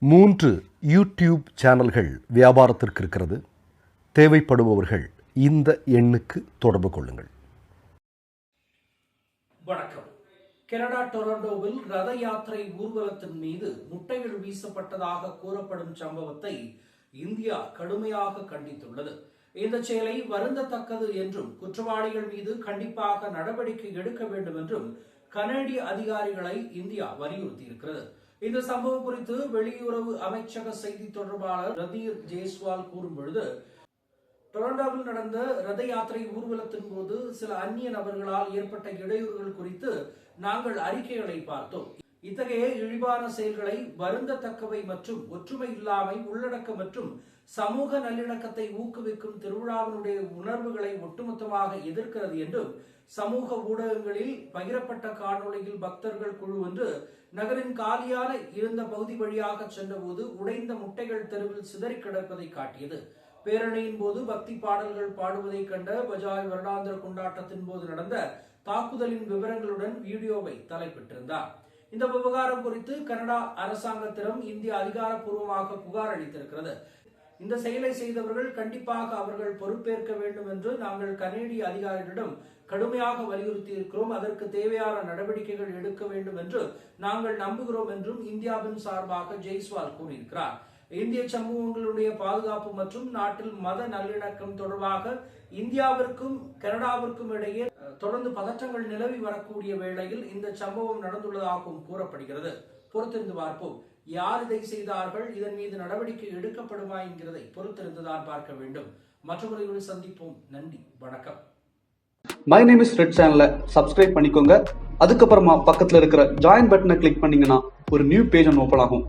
மூன்று யூடியூப் சேனல்கள் வியாபாரத்திற்கு இருக்கிறது. தேவைப்படுபவர்கள் இந்த எண்ணுக்கு தொடர்பு கொள்ளுங்கள். வணக்கம். கனடா டொரண்டோவில் ரத யாத்திரை ஊர்வலத்தின் மீது முட்டைகள் வீசப்பட்டதாக கூறப்படும் சம்பவத்தை இந்தியா கடுமையாக கண்டித்துள்ளது. இந்த செயலை வருந்தத்தக்கது என்றும் குற்றவாளிகள் மீது கண்டிப்பாக நடவடிக்கை எடுக்க வேண்டும் என்றும் கனேடிய அதிகாரிகளை இந்தியா வலியுறுத்தியிருக்கிறது. இந்த சம்பவம் குறித்து வெளியுறவு அமைச்சக செய்தி தொடர்பாளர் ரதீர் ஜெய்ஸ்வால் கூறும் பொழுது டொரண்டோவில் நடந்த ரத யாத்திரை ஊர்வலத்தின் போது சில அந்நிய நபர்களால் ஏற்பட்ட இடையூறுகள் குறித்து நாங்கள் அறிக்கைகளை பார்த்தோம். இத்தகைய இழிவான செயல்களை வருந்தத்தக்கவை மற்றும் ஒற்றுமை இல்லாமை உள்ளடக்கம் மற்றும் சமூக நல்லிணக்கத்தை ஊக்குவிக்கும் திருவிழாவினுடைய உணர்வுகளை ஒட்டுமொத்தமாக எதிர்க்கிறது என்றும் சமூக ஊடகங்களில் பகிரப்பட்ட காணொளியில் பக்தர்கள் குழு ஒன்று நகரின் காலியான இருந்த பகுதி வழியாக சென்றபோது உடைந்த முட்டைகள் தெருவில் சிதறி கிடப்பதை காட்டியது. பேரணியின் போது பக்தி பாடல்கள் பாடுவதை கண்ட பஜாய் வருடாந்திர கொண்டாட்டத்தின் போது நடந்த தாக்குதலின் விவரங்களுடன் வீடியோவை தலைப்பிட்டிருந்தார். இந்த விவகாரம் குறித்து கனடா அரசாங்கத்திடம் இந்திய அதிகாரப்பூர்வமாக புகார் அளித்திருக்கிறது. இந்த செயலை செய்தவர்கள் கண்டிப்பாக அவர்கள் பொறுப்பேற்க வேண்டும் என்று நாங்கள் கனேடிய அதிகாரிகளிடம் கடுமையாக வலியுறுத்தி இருக்கிறோம் அதற்கு தேவையான நடவடிக்கைகள் எடுக்க வேண்டும் என்று நாங்கள் நம்புகிறோம் என்றும் இந்தியாவின் சார்பாக ஜெய்ஸ்வால் கூறியிருக்கிறார். இந்திய சமூகங்களுடைய பாதுகாப்பு மற்றும் நாட்டில் மத நல்லிணக்கம் தொடர்பாக இந்தியாவிற்கும் கனடாவிற்கும் இடையே தொடர்ந்து பதற்றங்கள் நிலவி வரக்கூடிய வேளையில் இந்த சம்பவம் நடந்துள்ளதாகவும் கூறப்படுகிறது. பொறுத்திருந்து பார்ப்போம். யார் இதை செய்தார்கள்? இதன் மீது நடவடிக்கை எடுக்கப்படுமா என்கிறதை பொறுத்திருந்துதான் பார்க்க வேண்டும். மற்றொரு சந்திப்போம். நன்றி. வணக்கம். மை நேம் இஸ் ரெட் சேனலை சப்ஸ்கிரைப் பண்ணிக்கோங்க. அதுக்கப்புறமா பக்கத்தில் இருக்கிற ஜாயின் பட்டனை கிளிக் பண்ணீங்கன்னா ஒரு நியூ பேஜ் ஒன்று ஓப்பன் ஆகும்.